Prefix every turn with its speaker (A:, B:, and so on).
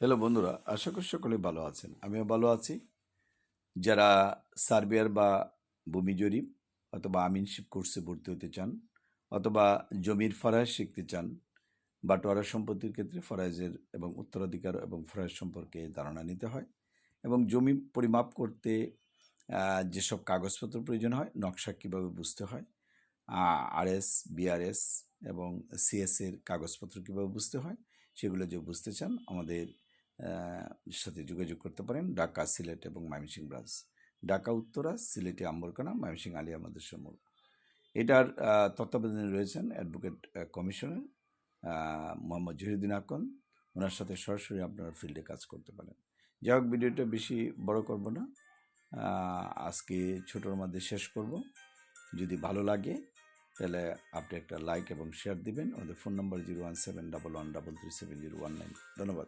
A: Hello বন্ধুরা, আশা করি সকলে ভালো আছেন। আমিও ভালো আছি। যারা সার্বিয়ার বা ভূমি জরিপ অথবা আমিনশিপ কোর্সে ভর্তি হতে চান অথবা জমির ফরাজ শিখতে চান, বাটোয়ারা সম্পত্তির ক্ষেত্রে ফরাজের এবং উত্তরাধিকার এবং ফরাজ সম্পর্কে ধারণা নিতে হয় এবং জমি পরিমাপ করতে যেসব কাগজপত্র প্রয়োজন হয়, নকশা কীভাবে বুঝতে হয় আরএস, বিআরএস এবং সিএসের কাগজপত্র কীভাবে বুঝতে হয়, সেগুলো যে বুঝতে চান, আমাদের সাথে যোগাযোগ করতে পারেন। ঢাকা, সিলেট এবং ময়মনসিং ব্রাঞ্চ। ঢাকা, উত্তরা, সিলেটে আম্বরকানা ময়মনসিং আলিয়া মাদ্রাসা মোড়। এটার তত্ত্বাবধানে রয়েছেন অ্যাডভোকেট কমিশনার মোহাম্মদ জহিরুদ্দিন আকন। ওনার সাথে সরাসরি আপনারা ফিল্ডে কাজ করতে পারেন। যাই হোক, ভিডিওটা বেশি বড় করব না। আজকে ছোটোর মধ্যে শেষ করব। যদি ভালো লাগে, তাহলে আপনি একটা লাইক এবং শেয়ার দিবেন। আমাদের phone number zero one seven double one double three seven zero one nine. ধন্যবাদ।